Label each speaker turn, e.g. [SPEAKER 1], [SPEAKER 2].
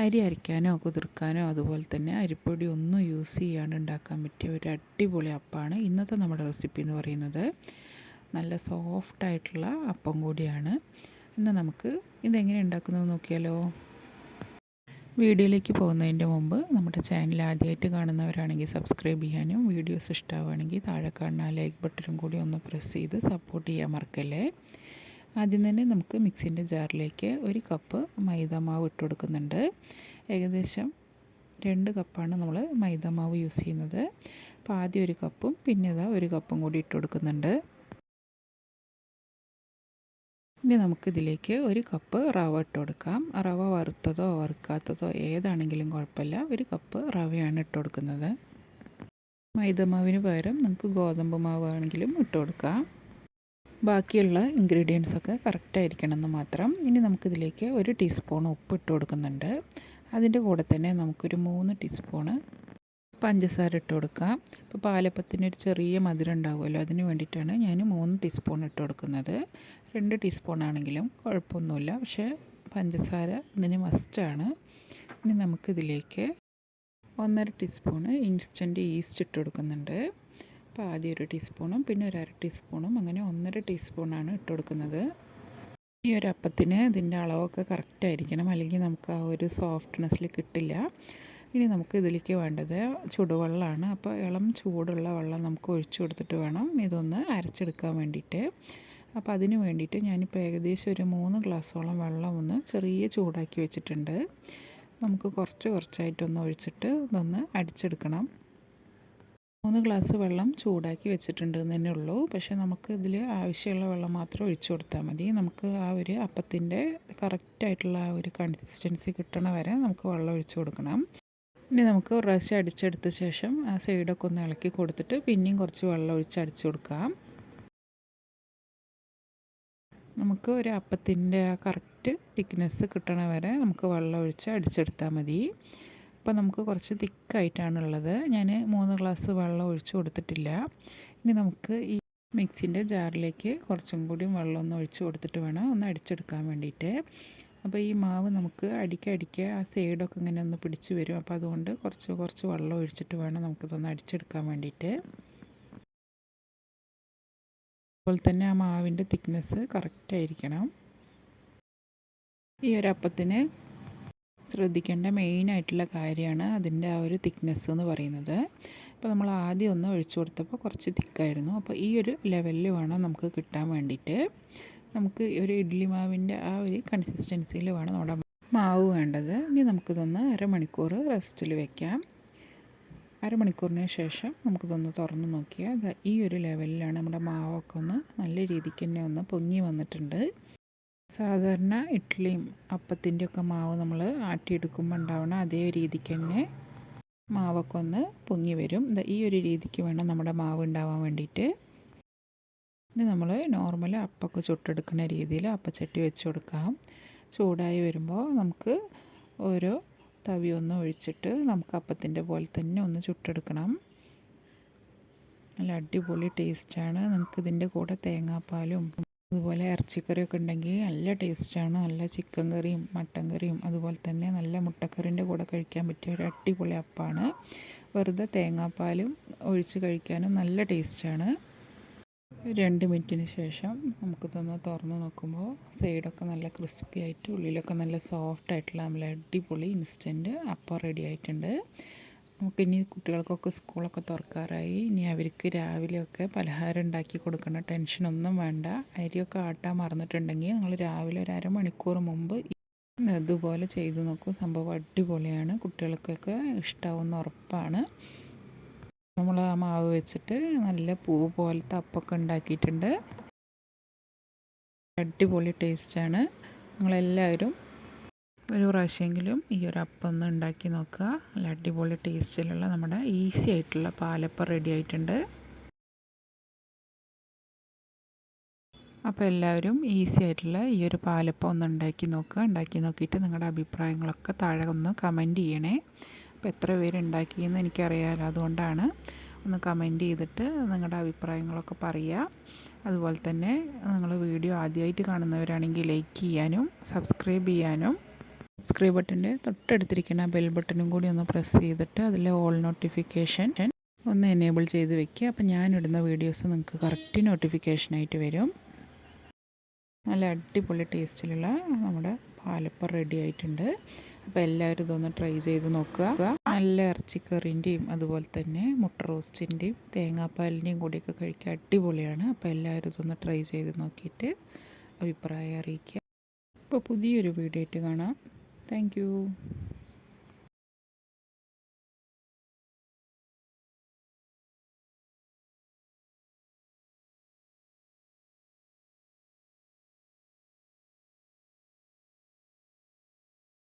[SPEAKER 1] അരി അരയ്ക്കാനോ കുതിർക്കാനോ അതുപോലെ തന്നെ അരിപ്പൊടി ഒന്നും യൂസ് ചെയ്യാണ്ട് ഉണ്ടാക്കാൻ പറ്റിയ ഒരു അടിപൊളി അപ്പമാണ് ഇന്നത്തെ നമ്മുടെ റെസിപ്പി എന്ന് പറയുന്നത് നല്ല സോഫ്റ്റ് ആയിട്ടുള്ള അപ്പം കൂടിയാണ്. എന്നാൽ നമുക്ക് ഇതെങ്ങനെ ഉണ്ടാക്കുന്നത് നോക്കിയാലോ? വീഡിയോയിലേക്ക് പോകുന്നതിന്റെ മുമ്പ് നമ്മുടെ ചാനൽ ആദ്യമായിട്ട് കാണുന്നവരാണെങ്കിൽ സബ്സ്ക്രൈബ് ചെയ്യാനും വീഡിയോസ് ഇഷ്ടമാവുകയാണെങ്കിൽ താഴെ കാണുന്ന ലൈക്ക് ബട്ടണും കൂടി ഒന്ന് പ്രസ് ചെയ്ത് സപ്പോർട്ട് ചെയ്യാൻ മറക്കല്ലേ? ആദ്യം തന്നെ നമുക്ക് മിക്സിന്റെ ജാറിലേക്ക് ഒരു കപ്പ് മൈദ മാവ് ഇട്ട് കൊടുക്കുന്നുണ്ട് ഏകദേശം രണ്ട് കപ്പാണ് നമ്മൾ മൈദ മാവ് യൂസ് ചെയ്യുന്നത്. അപ്പോൾ ആദ്യം ഒരു കപ്പും പിന്നെ ഇതാ ഒരു കപ്പും കൂടി ഇട്ട് കൊടുക്കുന്നുണ്ട് ഇനി നമുക്കിതിലേക്ക് ഒരു കപ്പ് റവ ഇട്ട് കൊടുക്കാം റവ വറുത്തതോ വറുക്കാത്തതോ ഏതാണെങ്കിലും കുഴപ്പമില്ല. ഒരു കപ്പ് റവയാണ് ഇട്ട് കൊടുക്കുന്നത് മൈദമാവിന് പകരം നമുക്ക് ഗോതമ്പ് മാവാണെങ്കിലും ഇട്ട് കൊടുക്കാം ബാക്കിയുള്ള ഇൻഗ്രീഡിയൻസ് ഒക്കെ കറക്റ്റായിരിക്കണം എന്ന് മാത്രം ഇനി നമുക്കിതിലേക്ക് ഒരു ടീസ്പൂൺ ഉപ്പ് ഇട്ട് കൊടുക്കുന്നുണ്ട്. അതിന്റെ കൂടെ തന്നെ നമുക്കൊരു മൂന്ന് ടീസ്പൂണ് പഞ്ചസാര ഇട്ട് കൊടുക്കാം. ഇപ്പോൾ പാലപ്പത്തിന് ഒരു ചെറിയ മധുരം ഉണ്ടാവുമല്ലോ അതിന് വേണ്ടിയിട്ടാണ് ഞാൻ മൂന്ന് ടീസ്പൂൺ ഇട്ട് കൊടുക്കുന്നത്. രണ്ട് ടീസ്പൂൺ ആണെങ്കിലും കുഴപ്പമൊന്നുമില്ല പക്ഷേ പഞ്ചസാര ഇതിന് മസ്റ്റാണ് ഇനി നമുക്കിതിലേക്ക് ഒന്നര ടീസ്പൂണ് ഇൻസ്റ്റന്റ് ഈസ്റ്റ് ഇട്ട് കൊടുക്കുന്നുണ്ട്. അപ്പോൾ ആദ്യം ഒരു ടീസ്പൂണും പിന്നെ ഒരു അര ടീസ്പൂണും അങ്ങനെ ഒന്നര ടീസ്പൂണാണ് ഇട്ട് കൊടുക്കുന്നത്. ഈ ഒരു അപ്പത്തിന് ഇതിന്റെ അളവൊക്കെ കറക്റ്റ് ആയിരിക്കണം. അല്ലെങ്കിൽ നമുക്ക് ആ ഒരു സോഫ്റ്റ്നെസ്സിൽ കിട്ടില്ല. ഇനി നമുക്ക് ഇതിലേക്ക് വേണ്ടത് ചുടുവെള്ളമാണ്. അപ്പോൾ ഇളം ചൂടുള്ള വെള്ളം നമുക്ക് ഒഴിച്ചു കൊടുത്തിട്ട് വേണം ഇതൊന്ന് അരച്ചെടുക്കാൻ വേണ്ടിയിട്ട്. അപ്പോൾ അതിന് വേണ്ടിയിട്ട് ഞാനിപ്പോൾ ഏകദേശം ഒരു മൂന്ന് ഗ്ലാസ്സോളം വെള്ളം ഒന്ന് ചെറിയ ചൂടാക്കി വെച്ചിട്ടുണ്ട്. നമുക്ക് കുറച്ച് കുറച്ചായിട്ടൊന്ന് ഒഴിച്ചിട്ട് ഇതൊന്ന് അടിച്ചെടുക്കണം. മൂന്ന് ഗ്ലാസ് വെള്ളം ചൂടാക്കി വെച്ചിട്ടുണ്ട് എന്ന് തന്നെ ഉള്ളൂ. പക്ഷേ നമുക്ക് ഇതിൽ ആവശ്യമുള്ള വെള്ളം മാത്രം ഒഴിച്ചു കൊടുത്താൽ മതി. നമുക്ക് ആ ഒരു അപ്പത്തിന്റെ കറക്റ്റായിട്ടുള്ള ആ ഒരു കൺസിസ്റ്റൻസി കിട്ടണ വരെ നമുക്ക് വെള്ളം ഒഴിച്ചു കൊടുക്കണം. ഇനി നമുക്ക് ഒരു പ്രാവശ്യം അടിച്ചെടുത്ത ശേഷം ആ സൈഡൊക്കെ ഒന്ന് ഇളക്കി കൊടുത്തിട്ട് പിന്നെയും കുറച്ച് വെള്ളം ഒഴിച്ച് അടിച്ചു കൊടുക്കാം. നമുക്ക് ഒരു അപ്പത്തിന്റെ ആ കറക്റ്റ് തിക്നെസ് കിട്ടണ വരെ നമുക്ക് വെള്ളം ഒഴിച്ച് അടിച്ചെടുത്താൽ മതി. അപ്പോൾ നമുക്ക് കുറച്ച് തിക്കായിട്ടാണുള്ളത്. ഞാൻ മൂന്ന് ഗ്ലാസ് വെള്ളം ഒഴിച്ചു കൊടുത്തിട്ടില്ല. ഇനി നമുക്ക് ഈ മിക്സിന്റെ ജാറിലേക്ക് കുറച്ചും കൂടി വെള്ളം ഒന്ന് ഒഴിച്ചു കൊടുത്തിട്ട് വേണം ഒന്ന് അടിച്ചെടുക്കാൻ വേണ്ടിയിട്ട്. അപ്പോൾ ഈ മാവ് നമുക്ക് അടിക്കടിക്ക അടിക്ക ആ സൈഡൊക്കെ ഇങ്ങനെ ഒന്ന് പിടിച്ച് വരും. അപ്പോൾ അതുകൊണ്ട് കുറച്ച് കുറച്ച് വെള്ളം ഒഴിച്ചിട്ട് വേണം നമുക്കിതൊന്ന് അടിച്ചെടുക്കാൻ വേണ്ടിയിട്ട്. അതുപോലെ തന്നെ ആ മാവിന്റെ തിക്നെസ് കറക്റ്റായിരിക്കണം. ഈ ഒരു അപ്പത്തിന് ശ്രദ്ധിക്കേണ്ട മെയിനായിട്ടുള്ള കാര്യമാണ് അതിന്റെ ആ ഒരു തിക്നെസ് എന്ന് പറയുന്നത്. അപ്പോൾ നമ്മൾ ആദ്യം ഒന്ന് ഒഴിച്ചു കൊടുത്തപ്പോൾ കുറച്ച് തിക്കായിരുന്നു അപ്പോൾ ഈ ഒരു ലെവലിൽ വേണം നമുക്ക് കിട്ടാൻ വേണ്ടിയിട്ട്. നമുക്ക് ഒരു ഇഡ്ഡലി മാവിന്റെ ആ ഒരു കൺസിസ്റ്റൻസിയിൽ വേണം നമ്മുടെ മാവ് വേണ്ടത്. ഇനി നമുക്കിതൊന്ന് അരമണിക്കൂർ റെസ്റ്റിൽ വെക്കാം. അരമണിക്കൂറിന് ശേഷം നമുക്കിതൊന്ന് തുറന്ന് നോക്കിയാൽ ഈ ഒരു ലെവലിലാണ് നമ്മുടെ മാവൊക്കെ ഒന്ന് നല്ല രീതിക്ക് തന്നെ ഒന്ന് പൊങ്ങി വന്നിട്ടുണ്ട്. സാധാരണ ഇഡ്ഡലിയും അപ്പത്തിന്റെ ഒക്കെ മാവ് നമ്മൾ ആട്ടിയെടുക്കുമ്പോൾ ഉണ്ടാവണ അതേ രീതിക്ക് തന്നെ മാവൊക്കെ ഒന്ന് പൊങ്ങി വരും. ഈ ഒരു രീതിക്ക് വേണം നമ്മുടെ മാവ് ഉണ്ടാവാൻ വേണ്ടിയിട്ട്. പിന്നെ നമ്മൾ നോർമൽ അപ്പൊക്കെ ചുട്ടെടുക്കുന്ന രീതിയിൽ അപ്പച്ചട്ടി വെച്ച് കൊടുക്കാം. ചൂടായി വരുമ്പോൾ നമുക്ക് ഓരോ തവി ഒന്ന് ഒഴിച്ചിട്ട് നമുക്ക് അപ്പത്തിന്റെ പോലെ തന്നെ ഒന്ന് ചുട്ടെടുക്കണം. നല്ല അടിപൊളി ടേസ്റ്റാണ് നിങ്ങൾക്ക് ഇതിന്റെ കൂടെ തേങ്ങാപ്പാലും അതുപോലെ ഇറച്ചിക്കറിയൊക്കെ ഉണ്ടെങ്കിൽ നല്ല ടേസ്റ്റാണ് നല്ല ചിക്കൻ കറിയും മട്ടൻ കറിയും അതുപോലെ തന്നെ നല്ല മുട്ടക്കറിന്റെ കൂടെ കഴിക്കാൻ പറ്റിയ ഒരു അടിപൊളി അപ്പമാണ് വെറുതെ തേങ്ങാപ്പാലും ഒഴിച്ച് കഴിക്കാനും നല്ല ടേസ്റ്റാണ് രണ്ട് മിനിറ്റിന് ശേഷം നമുക്ക് നമുക്കിതൊന്ന് തുറന്ന് നോക്കുമ്പോൾ സൈഡൊക്കെ നല്ല ക്രിസ്പി ആയിട്ട് ഉള്ളിലൊക്കെ നല്ല സോഫ്റ്റ് ആയിട്ടുള്ള നല്ല അടിപൊളി ഇൻസ്റ്റന്റ് അപ്പം റെഡി ആയിട്ടുണ്ട്. നമുക്കിനി കുട്ടികൾക്കൊക്കെ സ്കൂളൊക്കെ തുറക്കാറായി. ഇനി അവർക്ക് രാവിലെയൊക്കെ പലഹാരം ഉണ്ടാക്കി കൊടുക്കേണ്ട ടെൻഷനൊന്നും വേണ്ട. അരിയൊക്കെ ആട്ടാൻ മറന്നിട്ടുണ്ടെങ്കിൽ നിങ്ങൾ രാവിലെ ഒരു അരമണിക്കൂർ മുമ്പ് ഇതുപോലെ ചെയ്തു നോക്കൂ. സംഭവം അടിപൊളിയാണ്. കുട്ടികൾക്കൊക്കെ ഇഷ്ടമാവുന്ന ഉറപ്പാണ്. നമ്മൾ ആ മാവ് വെച്ചിട്ട് നല്ല പൂ പോലത്തെ അപ്പൊക്കെ ഉണ്ടാക്കിയിട്ടുണ്ട്. അടിപൊളി ടേസ്റ്റാണ്. നിങ്ങളെല്ലാവരും ഒരു പ്രാവശ്യമെങ്കിലും ഈ ഒരു അപ്പം ഒന്ന് ഉണ്ടാക്കി നോക്കുക. നല്ല അടിപൊളി ടേസ്റ്റിലുള്ള നമ്മുടെ ഈസി ആയിട്ടുള്ള പാലപ്പം റെഡി ആയിട്ടുണ്ട്. അപ്പോൾ എല്ലാവരും ഈസി ആയിട്ടുള്ള ഈ ഒരു പാലപ്പം ഒന്ന് ഉണ്ടാക്കി നോക്കുക. ഉണ്ടാക്കി നോക്കിയിട്ട് നിങ്ങളുടെ അഭിപ്രായങ്ങളൊക്കെ താഴെ ഒന്ന് കമന്റ് ചെയ്യണേ. അപ്പോൾ എത്ര പേര് ഉണ്ടാക്കിയെന്ന് എനിക്കറിയാമല്ലോ അതുകൊണ്ടാണ് ഒന്ന് കമന്റ് ചെയ്തിട്ട് നിങ്ങളുടെ അഭിപ്രായങ്ങളൊക്കെ പറയുക. അതുപോലെ തന്നെ നിങ്ങൾ വീഡിയോ ആദ്യമായിട്ട് കാണുന്നവരാണെങ്കിൽ ലൈക്ക് ചെയ്യാനും സബ്സ്ക്രൈബ് ചെയ്യാനും സബ്സ്ക്രൈബ് ബട്ടന്റെ തൊട്ടടുത്തിരിക്കുന്ന ബെൽ ബട്ടണും കൂടി ഒന്ന് പ്രസ് ചെയ്തിട്ട് അതിലെ ഓൾ നോട്ടിഫിക്കേഷൻ ഒന്ന് എനേബിൾ ചെയ്ത് വെക്കുക. അപ്പോൾ ഞാനിടുന്ന വീഡിയോസ് നിങ്ങൾക്ക് കറക്റ്റ് നോട്ടിഫിക്കേഷനായിട്ട് വരും. നല്ല അടിപൊളി ടേസ്റ്റിലുള്ള നമ്മുടെ പാലപ്പം റെഡി ആയിട്ടുണ്ട്. അപ്പോൾ എല്ലാവരും ഇതൊന്ന് ട്രൈ ചെയ്ത് നോക്കുക. നല്ല ഇറച്ചിക്കറിന്റെയും അതുപോലെ തന്നെ മുട്ട റോസ്റ്റിന്റെയും തേങ്ങാപ്പാലിന്റെയും കൂടിയൊക്കെ കഴിക്കാൻ അടിപൊളിയാണ്. അപ്പോൾ എല്ലാവരും ഇതൊന്ന് ട്രൈ ചെയ്ത് നോക്കിയിട്ട് അഭിപ്രായം അറിയിക്കുക. അപ്പോൾ പുതിയൊരു വീഡിയോ ആയിട്ട് കാണാം. Thank you.